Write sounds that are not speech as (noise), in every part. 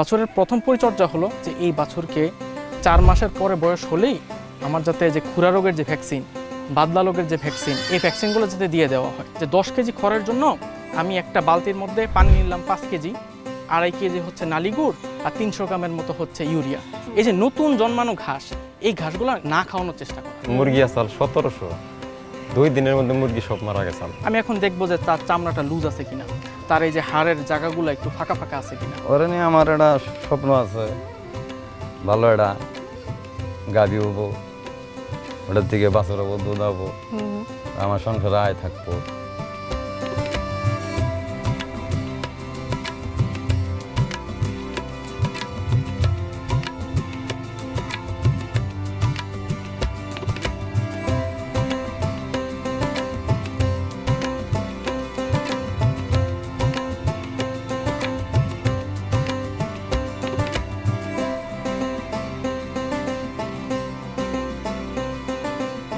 বাছুরের প্রথম পরিচর্যা হলো যে এই বাছুরকে চার মাসের পরে বয়স হলেই আমার যাতে যে খুরা রোগের যে ভ্যাকসিন বাদলা রোগের যে ভ্যাকসিন এই ভ্যাকসিনগুলো যাতে দিয়ে দেওয়া হয়। যে দশ কেজি খড়ের জন্য আমি একটা বালতির মধ্যে পানি নিলাম পাঁচ কেজি আড়াই কেজি হচ্ছে নালিগুড় আর তিনশো গ্রামের মতো হচ্ছে ইউরিয়া। এই যে নতুন জন্মানো ঘাস এই ঘাসগুলো না খাওয়ানোর চেষ্টা করা মুরগি আসাল সতেরোশো। দুই দিনের মধ্যে মুরগি সব মারা গেছে। আমি এখন দেখব যে তার চামড়াটা লুজ আছে কিনা। তার এই যে হাড়ের জায়গাগুলো একটু ফাঁকা ফাঁকা আছে কিনা? ওরে নিয়ে আমার একটা স্বপ্ন আছে। ভালো একটা গাবি হব ওটার থেকে বাছর হব দুধ হব আমার সংসারে আয় থাকব।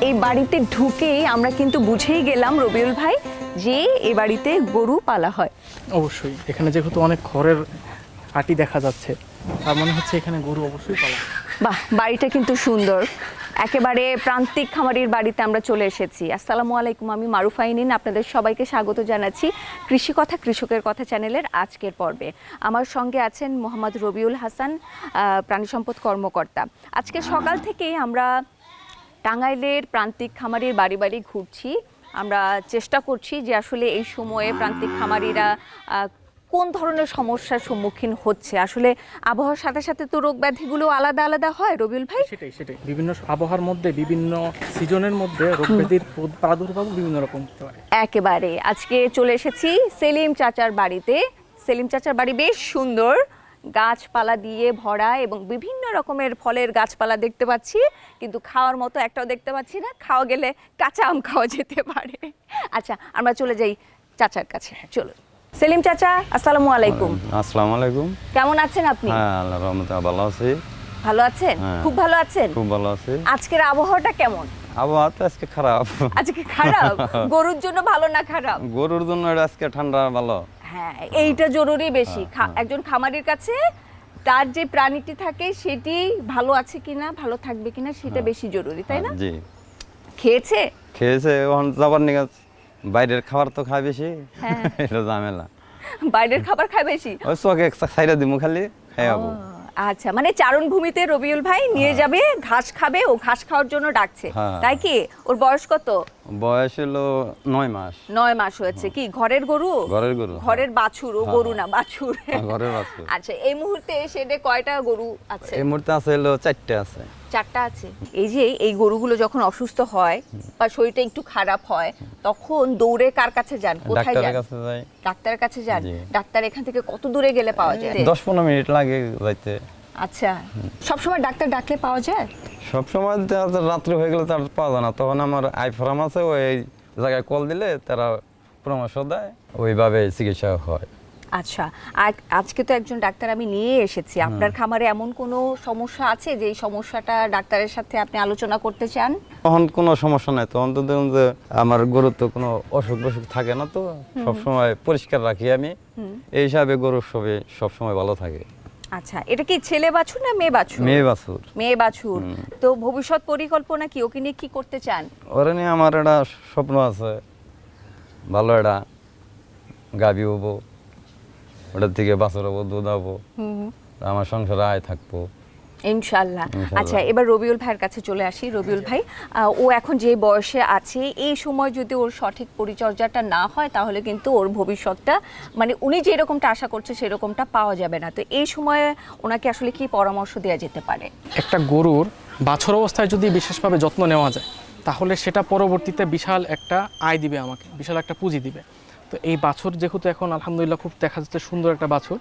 এই বাড়িতে ঢুকেই আমরা কিন্তু বুঝেই গেলাম রবিউল ভাই যে এই বাড়িতে গরু পালা হয়। অবশ্যই এখানে যেহেতু অনেক খড়ের আটি দেখা যাচ্ছে তার মনে হচ্ছে এখানে গরু অবশ্যই পালা বাহ বাড়িটা কিন্তু সুন্দর। একেবারে প্রান্তিক খামারির বাড়িতে আমরা চলে এসেছি। আসসালামু আলাইকুম আমি মারুফাইনিন আপনাদের সবাইকে স্বাগত জানাচ্ছি কৃষি কথা কৃষকের কথা চ্যানেলের আজকের পর্বে। আমার সঙ্গে আছেন মোহাম্মদ রবিউল হাসান প্রাণী সম্পদ কর্মকর্তা। আজকে সকাল থেকেই আমরা টাঙ্গাইলের প্রান্তিক খামারির বাড়ি বাড়ি ঘুরছি। আমরা চেষ্টা করছি যে আসলে এই সময়ে প্রান্তিক খামারিরা কোন ধরনের সমস্যার সম্মুখীন হচ্ছে? আসলে আবহাওয়ার সাথে সাথে তো রোগ ব্যাধিগুলো আলাদা আলাদা হয় রবিউল ভাই? সেটাই সেটাই। বিভিন্ন আবহাওয়ার মধ্যে বিভিন্ন সিজনের মধ্যে রোগ ব্যাধির প্রাদুর্ভাব বিভিন্ন রকম হতে পারে। একেবারে। আজকে চলে এসেছি সেলিম চাচার বাড়িতে। সেলিম চাচার বাড়ি বেশ সুন্দর। গাছপালা দিয়ে ভরা এবং বিভিন্ন রকমের ফলের গাছপালা দেখতে পাচ্ছি। কিন্তু খাওয়ার মতো একটাও দেখতে পাচ্ছি না। খাওয়া গেলে কাঁচা আম খাওয়া যেতে পারে। আচ্ছা আমরা চলে যাই চাচার কাছে। চলো সেলিম চাচা আসসালামু আলাইকুম। আসসালামু আলাইকুম। কেমন আছেন আপনি? হ্যাঁ আল্লাহ রহমতে ভালো আছি। ভালো আছেন? হ্যাঁ। খুব ভালো আছেন? খুব ভালো আছি। আজকের আবহাওয়াটা কেমন? আবহাওয়া তো আজকে খারাপ। আজকে খারাপ? (laughs) গরুর জন্য ভালো না খারাপ? গরুর জন্য আজকে ঠান্ডা ভালো। হ্যাঁ এইটা জরুরি বেশি। একজন খামারির কাছে তার যে প্রাণীটি থাকে সেটি ভালো আছে কিনা ভালো থাকবে কিনা সেটা বেশি জরুরি তাই না? জি। খেয়েছে? খেয়েছে এখন যাবার নিয়ে বাইরের খাবার তো খায় বেশি। হ্যাঁ। (laughs) এটা ঝামেলা। বাইরের খাবার খায় বেশি? (laughs) ওই চোখে সাইডা দিমু খালি খাই যাব আচ্ছা মানে চারণ ভূমিতে রবিউল ভাই নিয়ে যাবে ঘাস খাবে ও ঘাস খাওয়ার জন্য ডাকছে। হ্যাঁ। তাই কি? ওর বয়স কত? বয়স হলো নয় মাস। নয় মাস হয়েছে। কি ঘরের গরু? ঘরের গরু ঘরের বাছুর ও গরু না বাছুর। হ্যাঁ, ঘরের বাছুর। আচ্ছা এই মুহূর্তে কয়টা গরু আছে? এই মুহূর্তে আছে হলো চারটে আছে। চারটা আছে। এই যে এই গরুগুলো যখন অসুস্থ হয় বা শরীরটা একটু খারাপ হয় তখন দৌড়ে কার কাছে যান? কোথায় যান? ডাক্তারের কাছে যান? ডাক্তার এখান থেকে কত দূরে গেলে পাওয়া যায়? দশ পনেরো মিনিট লাগে যাইতে। আচ্ছা সবসময় ডাক্তার ডাকলে পাওয়া যায়? সব সময় রাত্রে হয়ে গেলে তার পাওয়া যায় না। তখন আমার আই ফার্ম আছে ওই জায়গায় কল দিলে তারা পরামর্শ দেয় ওইভাবে চিকিৎসা হয়। আচ্ছা আজকে তো একজন ডাক্তার আমি নিয়ে এসেছি। আপনার খামারে এমন কোনো সমস্যা আছে যে এই সমস্যাটা ডাক্তারের সাথে আপনি আলোচনা করতে চান? তখন কোনো সমস্যা নাই। তখন তো দেখুন যে আমার গরুর তো কোনো অসুখ বসুখ থাকে না তো। সবসময় পরিষ্কার রাখি আমি। এই হিসাবে গরুর সবে সবসময় ভালো থাকে। আচ্ছা এটা কি ছেলে বাছুর না মেয়ে বাছুর? মেয়ে বাছুর। মেয়ে বাছুর। তো ভবিষ্যৎ পরিকল্পনা কি? ওকে নিয়ে কি করতে চান? ওরে নিয়ে আমার একটা স্বপ্ন আছে। ভালো একটা গাবি হব। ওটার থেকে বাছুর হব দুধ হব। আমার সংসারে আয় থাকব। ইনশাল্লাহ। আচ্ছা এবার রবিউল ভাইয়ের কাছে চলে আসি। রবিউল ভাই ও এখন যে বয়সে আছে এই সময় যদি ওর সঠিক পরিচর্যাটা না হয় তাহলে কিন্তু ওর ভবিষ্যৎটা মানে উনি যেরকমটা আশা করছে সেরকমটা পাওয়া যাবে না। তো এই সময়ে ওনাকে আসলে কি পরামর্শ দেওয়া যেতে পারে? একটা গরুর বাছর অবস্থায় যদি বিশেষভাবে যত্ন নেওয়া যায় তাহলে সেটা পরবর্তীতে বিশাল একটা আয় দিবে আমাকে বিশাল একটা পুঁজি দিবে। তো এই বাছুর যেহেতু এখন আলহামদুলিল্লাহ খুব দেখা যাচ্ছে সুন্দর একটা বাছুর,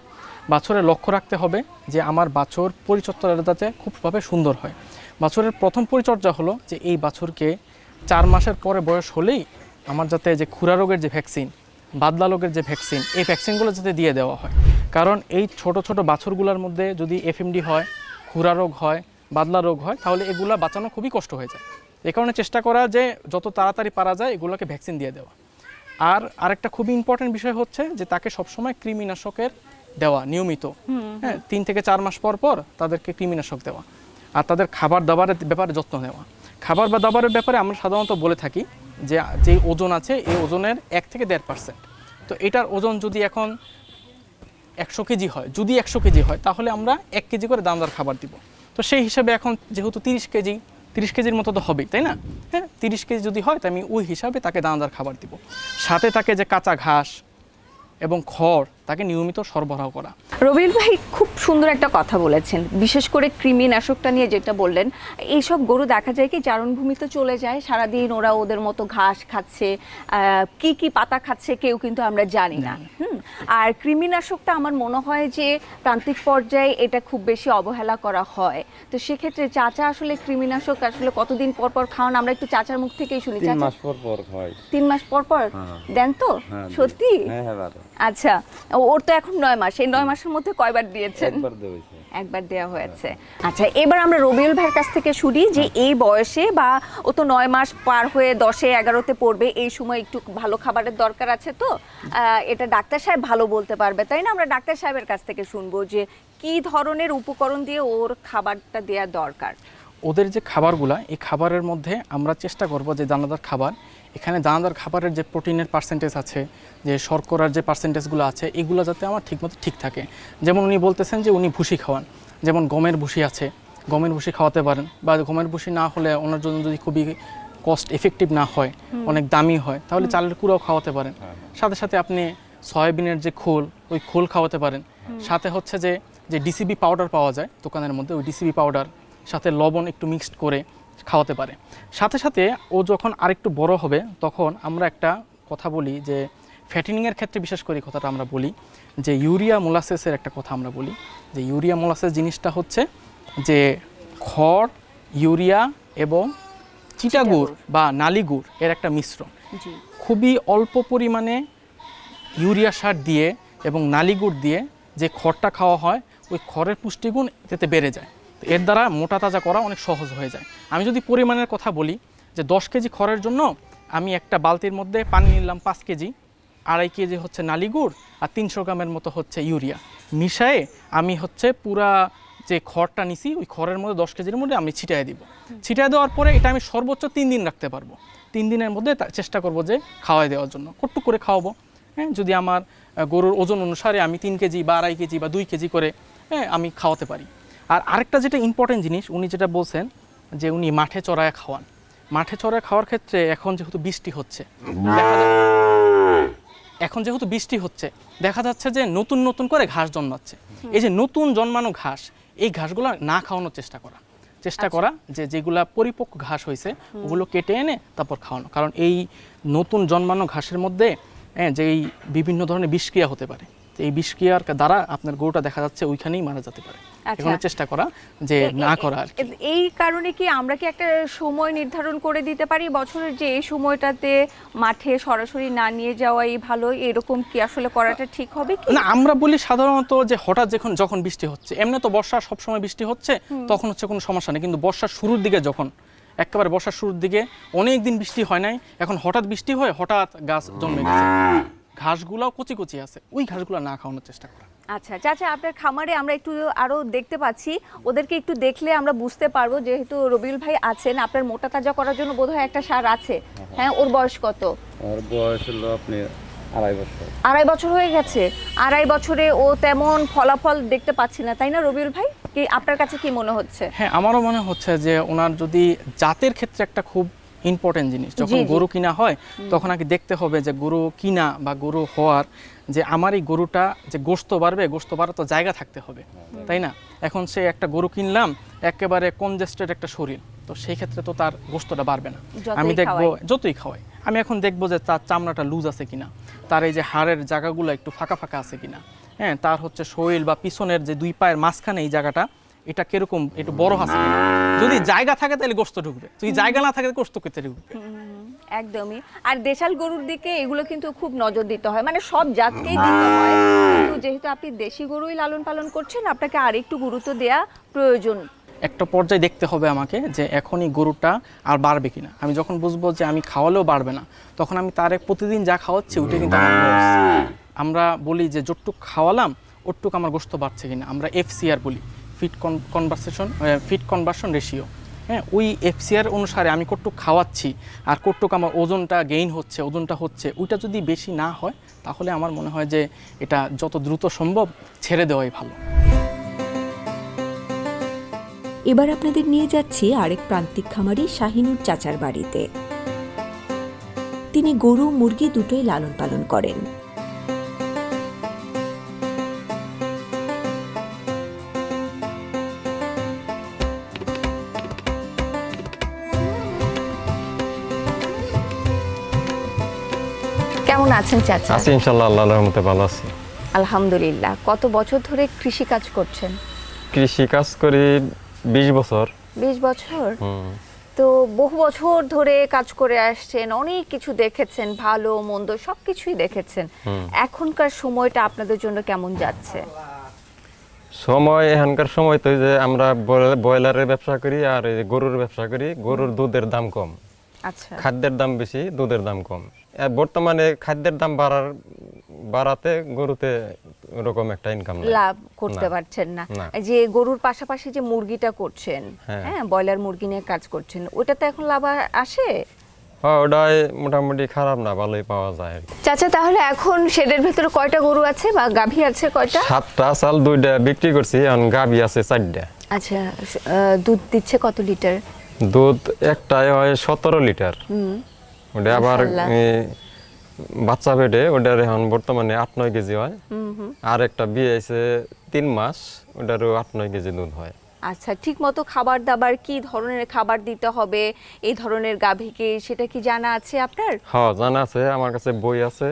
বাছুরের লক্ষ্য রাখতে হবে যে আমার বাছুর পরিচর্যা যাতে খুবভাবে সুন্দর হয়। বাছরের প্রথম পরিচর্যা হলো যে এই বাছুরকে চার মাসের পরে বয়স হলেই আমার যাতে যে খুরা রোগের যে ভ্যাকসিন, বাদলা রোগের যে ভ্যাকসিন, এই ভ্যাকসিনগুলো যাতে দিয়ে দেওয়া হয়। কারণ এই ছোট ছোট বাছুরগুলোর মধ্যে যদি এফএমডি হয়, খুরা রোগ হয়, বাদলা রোগ হয়, তাহলে এগুলো বাঁচানো খুবই কষ্ট হয়ে যায়। এ কারণে চেষ্টা করা যে যত তাড়াতাড়ি পারা যায়, এগুলোকে ভ্যাকসিন দিয়ে দেওয়া। আর আরেকটা খুবই ইম্পর্টেন্ট বিষয় হচ্ছে যে তাকে সবসময় কৃমিনাশকের দেওয়া নিয়মিত। হ্যাঁ তিন থেকে চার মাস পর পর তাদেরকে কৃমিনাশক দেওয়া আর তাদের খাবার দাবারের ব্যাপারে যত্ন নেওয়া। খাবার বা দাবারের ব্যাপারে আমরা সাধারণত বলে থাকি যে যে ওজন আছে এই ওজনের এক থেকে দেড় পার্সেন্ট তো এটার ওজন যদি এখন একশো কেজি হয় যদি একশো কেজি হয় তাহলে আমরা এক কেজি করে দানাদার খাবার দিব। তো সেই হিসাবে এখন যেহেতু তিরিশ কেজি তিরিশ কেজির মতো তো হবেই তাই না? হ্যাঁ তিরিশ কেজি যদি হয় তো আমি ওই হিসাবে তাকে দানাদার খাবার দিব। সাথে তাকে যে কাঁচা ঘাস এবং খড় তাকে নিয়মিত সরবরাহ করা। রবিল ভাই খুব সুন্দর একটা কথা বলেছেন। বিশেষ করে কৃমিনাশকটা নিয়ে যেটা বললেন এইসব গরু দেখা যায় কি চারণভূমিতে চলে যায় সারাদিন ওরা ওদের মতো ঘাস খাচ্ছে কি কি পাতা খাচ্ছে কেউ কিন্তু আমরা জানি না। হুম? আর কৃমিনাশকটা আমার মনে হয় যে প্রান্তিক পর্যায়ে এটা খুব বেশি অবহেলা করা হয়। তো সেক্ষেত্রে চাচা আসলে কৃমিনাশক আসলে কতদিন পর পর খাওয়ান? আমরা একটু চাচার মুখ থেকেই শুনি। তিন মাস পর পর হয়। তিন মাস পর পর? হ্যাঁ। দেন তো? হ্যাঁ, সত্যি? হ্যাঁ হ্যাঁ আচ্ছা ওর তো এখন নয় মাস এই নয় মাসের মধ্যে কয়বার দিয়েছেন? একবার দেওয়াইছে একবার দেওয়া হয়েছে। আচ্ছা এবার আমরা রবিউল ভাইয়ের কাছ থেকে শুনি যে এই বয়সে বা ও তো নয় মাস পার হয়ে দশে এগারোতে পড়বে এই সময় একটু ভালো খাবারের দরকার আছে তো? এটা ডাক্তার সাহেব ভালো বলতে পারবে তাই না? আমরা ডাক্তার সাহেবের কাছ থেকে শুনব যে কি ধরনের উপকরণ দিয়ে ওর খাবারটা দেওয়া দরকার। ওদের যে খাবারগুলা এই খাবারের মধ্যে আমরা চেষ্টা করব যে দানাদার খাবার এখানে দানাদার খাবারের যে প্রোটিনের পার্সেন্টেজ আছে যে শর্করার যে পার্সেন্টেজগুলো আছে এগুলো যাতে আমার ঠিকমতো ঠিক থাকে। যেমন উনি বলতেছেন যে উনি ভুসি খাওয়ান। যেমন গমের ভুসি আছে গমের ভুসি খাওয়াতে পারেন বা গমের ভুসি না হলে ওনার জন্য যদি খুবই কস্ট এফেক্টিভ না হয় অনেক দামি হয় তাহলে চালের কুড়াও খাওয়াতে পারেন। সাথে সাথে আপনি সয়াবিনের যে খোল ওই খোল খাওয়াতে পারেন। সাথে হচ্ছে যে যে ডিসিবি পাউডার পাওয়া যায় দোকানের মধ্যে ওই ডিসিবি পাউডার সাথে লবণ একটু মিক্সড করে খাওয়াতে পারে। সাথে সাথে ও যখন আরেকটু বড় হবে তখন আমরা একটা কথা বলি যে ফ্যাটিনিংয়ের ক্ষেত্রে বিশেষ করে কথাটা আমরা বলি যে ইউরিয়া মোলাসেসের একটা কথা আমরা বলি যে ইউরিয়া মোলাসেস জিনিসটা হচ্ছে যে খড় ইউরিয়া এবং চিটাগুড় বা নালিগুড় এর একটা মিশ্রণ। খুবই অল্প পরিমাণে ইউরিয়া সার দিয়ে এবং নালিগুড় দিয়ে যে খড়টা খাওয়া হয় ওই খড়ের পুষ্টিগুণ এতে বেড়ে যায়। এর দ্বারা মোটা তাজা করা অনেক সহজ হয়ে যায়। আমি যদি পরিমাণের কথা বলি, যে দশ কেজি খড়ের জন্য আমি একটা বালতির মধ্যে পানি নিলাম পাঁচ কেজি, আড়াই কেজি হচ্ছে নালিগুড় আর তিনশো গ্রামের মতো হচ্ছে ইউরিয়া। মিশায়ে আমি হচ্ছে পুরা যে খড়টা নিছি, ওই খড়ের মধ্যে দশ কেজির মধ্যে আমি ছিটাই দিব। ছিটাই দেওয়ার পরে এটা আমি সর্বোচ্চ তিন দিন রাখতে পারব। তিন দিনের মধ্যে চেষ্টা করব যে খাওয়াই দেওয়ার জন্য। কট্টু করে খাওয়াবো। হ্যাঁ যদি আমার গরুর ওজন অনুসারে আমি তিন কেজি বা আড়াই কেজি বা দুই কেজি করে হ্যাঁ আমি খাওয়াতে পারি। আর আরেকটা যেটা ইম্পর্টেন্ট জিনিস উনি যেটা বলছেন যে উনি মাঠে চড়ায় খাওয়ান। মাঠে চড়ায় খাওয়ার ক্ষেত্রে এখন যেহেতু বৃষ্টি হচ্ছে এখন যেহেতু বৃষ্টি হচ্ছে দেখা যাচ্ছে যে নতুন নতুন করে ঘাস জন্মাচ্ছে। এই যে নতুন জন্মানো ঘাস এই ঘাসগুলো না খাওয়ানোর চেষ্টা করা। চেষ্টা করা যে যেগুলা পরিপক্ক ঘাস হয়েছে ওগুলো কেটে এনে তারপর খাওয়ানো। কারণ এই নতুন জন্মানো ঘাসের মধ্যে হ্যাঁ যেই বিভিন্ন ধরনের বিষক্রিয়া হতে পারে। এই বিষক্রিয়ার দ্বারা আপনার গরুটা দেখা যাচ্ছে ওইখানেই মারা যেতে পারে। আচ্ছা। এখানে চেষ্টা করা যে না করা এই কারণে কি আমরা কি একটা সময় নির্ধারণ করে দিতে পারি? বছরের যে এই সময়টাতে মাঠে সরাসরি না নিয়ে যাওয়াই ভালো এরকম কি আসলে করাটা ঠিক হবে কি? না আমরা বলি সাধারণত যে হঠাৎ যখন যখন বৃষ্টি হচ্ছে এমনি তো বর্ষা সবসময় বৃষ্টি হচ্ছে তখন হচ্ছে কোনো সমস্যা নেই। কিন্তু বর্ষার শুরুর দিকে যখন একেবারে বর্ষার শুরুর দিকে অনেক দিন বৃষ্টি হয় নাই এখন হঠাৎ বৃষ্টি হয় হঠাৎ গাছ জন্মে গেছে। ঘাসগুলাও কচি কচি আছে ওই ঘাসগুলো না খাওয়ানোর চেষ্টা করা। আচ্ছা চাচা আপনার খামারে আমরা একটু আরও দেখতে পাচ্ছি ওদেরকে একটু দেখলে আমরা বুঝতে পারব যেহেতু রবিউল ভাই আছেন আপনার মোটা তাজা করার জন্য বোধহয় একটা সার আছে। হ্যাঁ ওর বয়স কত? ওর বয়স হলো আপনি আড়াই বছর। আড়াই বছর হয়ে গেছে। আড়াই বছরে ও তেমন ফলাফল দেখতে পাচ্ছি না তাই না রবিউল ভাই? কি আপনার কাছে কি মনে হচ্ছে? হ্যাঁ আমারও মনে হচ্ছে যে ওনার যদি জাতের ক্ষেত্রে একটা খুব ইম্পর্টেন্ট জিনিস। যখন। গরু কিনা হয় তখন আগে দেখতে হবে যে গরু কিনা বা গরু হওয়ার যে আমার এই গরুটা যে গোস্ত বাড়বে গোস্ত বাড়ার তো জায়গা থাকতে হবে তাই না? এখন সে একটা গরু কিনলাম একেবারে কনজেস্টেড একটা শরীর তো সেই ক্ষেত্রে তো তার গোস্তটা বাড়বে না। আমি দেখব যতই খাওয়াই আমি এখন দেখব যে তার চামড়াটা লুজ আছে কিনা তার এই যে হাড়ের জায়গাগুলো একটু ফাঁকা ফাঁকা আছে কিনা। হ্যাঁ তার হচ্ছে শরীর বা পিছনের যে দুই পায়ের মাঝখানে এই জায়গাটা এটা কীরকম? একটু বড় আছে যদি জায়গা থাকে তাহলে গোস্ত ঢুকবে। যদি জায়গা না থাকে গোস্ত কেটে ঢুকবে। একদমই। আর দেশাল গরুর দিকে এগুলো কিন্তু খুব নজর দিতে হয়। মানে সব জাতকেই দিতে হয়। কিন্তু যেহেতু আপনি দেশি গরুই লালন পালন করছেন আপনাকে আরেকটু গুরুত্ব দেয়া প্রয়োজন। একটা পর্যায়ে দেখতে হবে আমাকে যে এখনই গরুটা আর বাড়বে কিনা। আমি যখন বুঝব যে আমি খাওয়ালেও বাড়বে না তখন আমি তারে প্রতিদিন যা খাওয়াচ্ছি ওইটা কিন্তু আমরা বলি যে যতটুক খাওয়ালাম ওটুক আমার গোস্ত বাড়ছে কিনা। আমরা এফসিআর বলি। Feed conversation feed conversion ratio হ্যাঁ ওই এফসিআর অনুসারে আমি কটুক খাওয়াচ্ছি, আর কটুক আমার ওজনটা গেইন হচ্ছে, ওজনটা হচ্ছে, ওইটা যদি বেশি না হয়, তাহলে আমার মনে হয় যে এটা যত দ্রুত সম্ভব ছেড়ে দেওয়াই ভালো। এবার আপনাদের নিয়ে যাচ্ছি আরেক প্রান্তিক খামারি শাহিনুর চাচার বাড়িতে। তিনি গরু, মুরগি দুটোই লালন পালন করেন। কেমন আছেন চাচা? আছি ইনশাল্লাহ আল্লাহ রহমতে ভালো আছি। আলহামদুলিল্লাহ। কত বছর ধরে কৃষি কাজ করছেন? কৃষি কাজ করি বিশ বছর। বিশ বছর? তো বহু বছর ধরে কাজ করে আসছেন অনেক কিছু দেখেছেন ভালো মন্দ সব কিছুই দেখেছেন। এখনকার সময়টা আপনাদের জন্য কেমন যাচ্ছে? সময় এখানকার সময় তো যে আমরা ব্রয়লারের ব্যবসা করি আর গরুর ব্যবসা করি গরুর দুধের দাম কম। খাদ্যের দাম বেশি দুধের দাম কম। বর্তমানে খাদ্যের দাম বাড়ার বাড়াতে গরুতে ওরকম একটা ইনকাম লাভ করতে পারছেন না। যে গরুর পাশাপাশি যে মুরগিটা করছেন হ্যাঁ। হ্যাঁ ব্রয়লার মুরগি নিয়ে কাজ করছেন ওটাতে এখন লাভ আসে? হ্যাঁ ওটাই মোটামুটি খারাপ না ভালোই পাওয়া যায় চাচা তাহলে এখন শেডের ভিতরে কয়টা গরু আছে বা গাভী আছে কয়টা? সাতটা চাল দুইটা বিক্রি করছি এখন গাবি আছে চারটা। আচ্ছা দুধ দিচ্ছে কত লিটার? দুধ একটাই হয় সতেরো লিটার। ওটা আবার বাচ্চা পেটে ওটার এখন বর্তমানে আট নয় কেজি হয়। আর একটা বিয়ে আছে তিন মাস ওটারও আট নয় কেজি দুধ হয়। আচ্ছা ঠিক মতো খাবার দাবার কি ধরনের খাবার দিতে হবে? এই ধরনের গাভীকে সেটা কি জানা আছে আপনার? হ্যাঁ জানা আছে আমার কাছে বই আছে।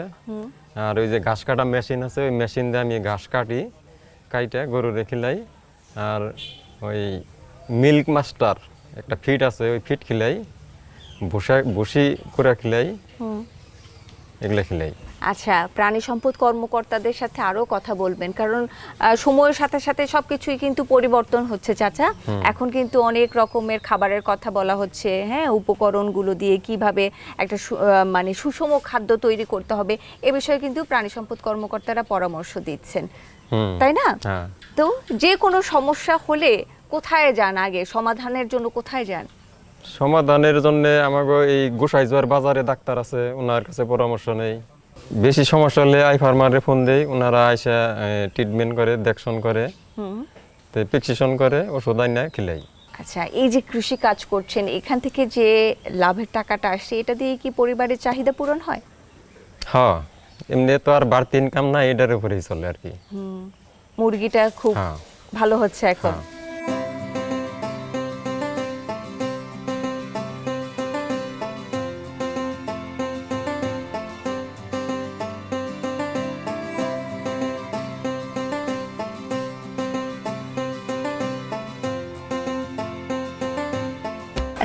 আর ওই যে ঘাস কাটা মেশিন আছে ওই মেশিন দিয়ে আমি ঘাস কাটি কাইটা গরু রেখিলাই আর ওই মিল্ক মাস্টার একটা ফিট আছে ওই ফিট খিলাই ভুসা ভুসি করে খিলাই এগুলো খিলাই। আচ্ছা প্রাণী সম্পদ কর্মকর্তাদের সাথে আরও কথা বলবেন কারণ সময়ের সাথে সাথে সবকিছুই কিন্তু পরিবর্তন হচ্ছে চাচা। এখন কিন্তু অনেক রকমের খাবারের কথা বলা হচ্ছে হ্যাঁ উপকরণগুলো দিয়ে কীভাবে একটা মানে সুষম খাদ্য তৈরি করতে হবে এ বিষয়ে কিন্তু প্রাণী সম্পদ কর্মকর্তারা পরামর্শ দিচ্ছেন। তাই না? হ্যাঁ। তো যে কোনো সমস্যা হলে কোথায় যান আগে? সমাধানের জন্য কোথায় যান? সমাধানের জন্য আমাকে এই গোসাই জোয়ার বাজারে ডাক্তার আছে ওনার কাছে পরামর্শ নেই। বেশি সমস্যা হলে আই ফার্মারে ফোন দেই ওনারা আইসা ট্রিটমেন্ট করে দেখশন করে। তো প্রেসক্রিপশন করে ওষুধ আইনা খিলাই। আচ্ছা এই যে কৃষি কাজ করছেন এখান থেকে যে লাভের টাকাটা আসছে এটা দিয়ে কি পরিবারের চাহিদা পূরণ হয়? হ্যাঁ এমনি তো আর বাড়তি ইনকাম না এটার উপরেই চলে আর কি। মুরগিটা খুব ভালো হচ্ছে এখন।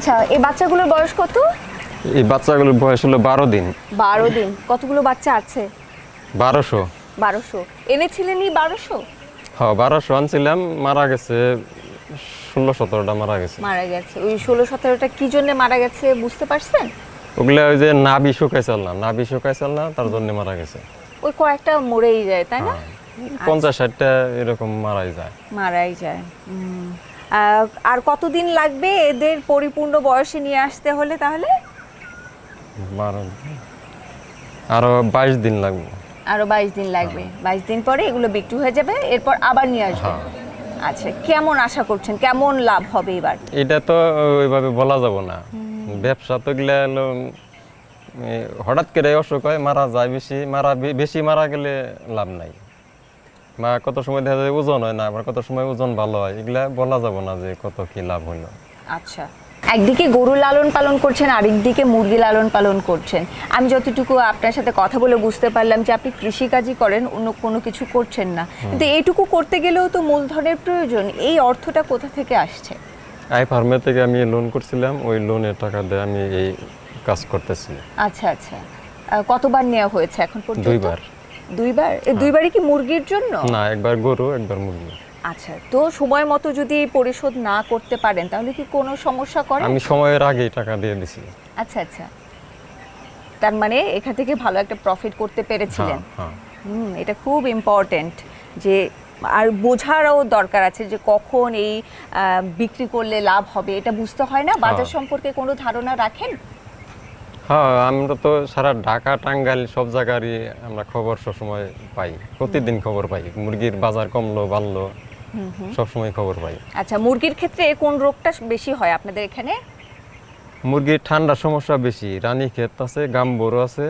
আচ্ছা এই বাচ্চাগুলোর বয়স কত? এই বাচ্চাগুলোর বয়স হলো বারো দিন। বারো দিন। কতগুলো বাচ্চা আছে? বারোশো। বারোশো। এনেছিলেনই বারোশো? হ্যাঁ বারোশো আনছিলাম মারা গেছে ষোলো সতেরোটা মারা গেছে। মারা গেছে। ওই ষোলো সতেরোটা কি জন্য মারা গেছে বুঝতে পারছেন? ওগুলা ওই যে নাবি শুকাইছিল না নাবি শুকাইছিল না তার জন্য মারা গেছে। ওই কয়েকটা মরেই যায় তাই না? পঞ্চাশ ষাটটা এরকম মারাই যায়। মারাই যায় আর কতদিন লাগবে এদের পরিপূর্ণ বয়সে নিয়ে আসতে হলে তাহলে? আরও বাইশ দিন লাগবে। আরও বাইশ দিন লাগবে। বাইশ দিন পরে এগুলো বিক্রি হয়ে যাবে এরপর আবার নিয়ে আসবে। আচ্ছা কেমন আশা করছেন? কেমন লাভ হবে এবার? এটা তো ওইভাবে বলা যাব না। ব্যবসা তো গেলে হঠাৎ করে অসুখ হয় মারা যায় বেশি মারা বেশি মারা গেলে লাভ নাই। বা কত সময় দেখা যায় ওজন হয় না আবার কত সময় ওজন ভালো হয় এগুলা বলা যাব না যে কত কি লাভ হইল। আচ্ছা। একদিকে গরু লালন পালন করছেন আরেকদিকে মুরগি লালন পালন করছেন। আমি যতটুকু আপনার সাথে কথা বলে বুঝতে পারলাম যে আপনি কৃষিকাজই করেন অন্য কোনো কিছু করছেন না। কিন্তু এইটুকু করতে গেলেও তো মূলধনের প্রয়োজন এই অর্থটা কোথা থেকে আসছে? আই ফার্মে থেকে আমি লোন করছিলাম ওই লোনের টাকা দিয়ে আমি এই কাজ করতেছি। আচ্ছা আচ্ছা। কতবার নেওয়া হয়েছে এখন পর্যন্ত? দুইবার। দুইবার? দুইবারই কি মুরগির জন্য? না একবার গরু একবার মুরগি। আচ্ছা তো সময় মতো যদি পরিশোধ না করতে পারেন তাহলে কি কোনো সমস্যা করে? আমি সময়ের আগেই টাকা দিয়ে দিছি। আচ্ছা আচ্ছা। তার মানে এখান থেকে ভালো একটা প্রফিট করতে পেরেছিলেন। হ্যাঁ হ্যাঁ। হুম এটা খুব ইম্পর্টেন্ট যে আর বোঝারও দরকার আছে যে কখন এই বিক্রি করলে লাভ হবে এটা বুঝতে হয় না? বাজার হ্যাঁ। সম্পর্কে কোনো ধারণা রাখেন? হ্যাঁ আমরা তো সারা ঢাকা টাঙ্গাইল সব জায়গারই আমরা খবর সবসময় পাই। প্রতিদিন খবর পাই। মুরগির বাজার কমলো বাড়লো সবসময় খবর পাই। আচ্ছা মুরগির ক্ষেত্রে কোন রোগটা বেশি হয় আপনাদের এখানে? মুরগির ঠান্ডার সমস্যা বেশি। রানী ক্ষেত আছে গাম্বরও আছে।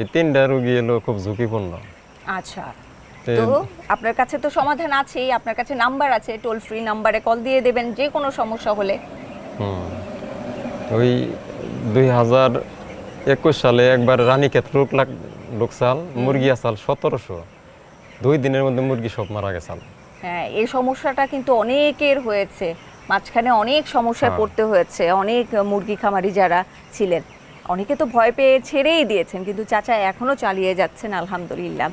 এই তিনটা রোগী এলো খুব ঝুঁকিপূর্ণ। আচ্ছা। তো আপনার কাছে তো সমাধান আছেই আপনার কাছে নাম্বার আছে টোল ফ্রি নাম্বারে কল দিয়ে দেবেন যে কোনো সমস্যা হলে। হুম। ওই দুই হাজার একুশ সালে একবার রানীক্ষেত রোগ লাগ লোকসাল মুরগি আসাল সতেরোশো। দুই দিনের মধ্যে মুরগি সব মারা গেছাল হ্যাঁ এই সমস্যাটা কিন্তু অনেকের হয়েছে। মাঝখানে অনেক সমস্যায় হ্যাঁ। পড়তে হয়েছে। অনেক মুরগি খামারি যারা ছিলেন। অনেকে তো ভয় পেয়ে ছেড়েই দিয়েছেন কিন্তু চাচা এখনও চালিয়ে যাচ্ছেন আলহামদুলিল্লাহ।